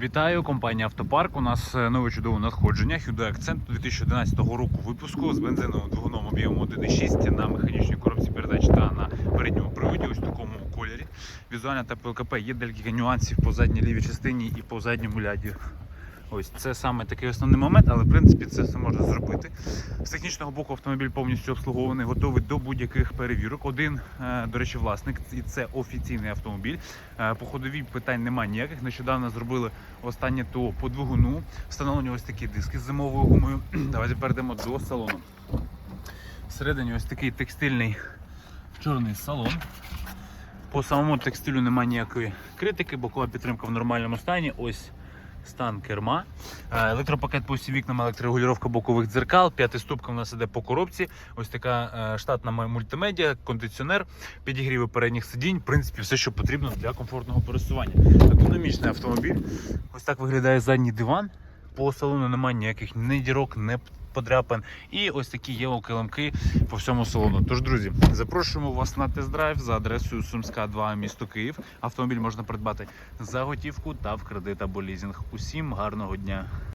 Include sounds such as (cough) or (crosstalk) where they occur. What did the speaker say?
Вітаю, компанія Автопарк. У нас е, нове чудове надходження Hyundai Accent 2011 року випуску з бензиновим двигуном об'ємом 1.6 на механічній коробці передач та на передньому приводі, ось такому кольорі. Візуально та ПЛКП є декілька нюансів по задній лівій частині і по задньому ляді. Ось це саме такий основний момент, але в принципі це все можна зробити. З технічного боку автомобіль повністю обслугований, готовий до будь-яких перевірок. Один, е, до речі, власник, і це офіційний автомобіль. Е, По ходовій питань немає ніяких. Нещодавно зробили останнє ТО по двигуну. Встановлені ось такі диски з зимовою гумою. (clears throat) Давайте перейдемо до салону. Всередині ось такий текстильний чорний салон. По самому текстилю немає ніякої критики, бокова підтримка в нормальному стані. Ось стан керма. Е, Електропакет по всім вікнам, електрорегулювання бокових дзеркал, п'ятиступка у нас іде по коробці. Ось така е, штатна мультимедіа, кондиціонер, підігріви передніх сидінь. В принципі, все, що потрібно для комфортного пересування. Економічний автомобіль. Ось так виглядає задній диван. По салону немає ніяких ні дірок, ні подряпин. І ось такі є килимки по всьому салону. Тож, друзі, запрошуємо вас на тест-драйв за адресою Сумська 2, місто Київ. Автомобіль можна придбати за готівку та в кредит або лізинг. Усім гарного дня!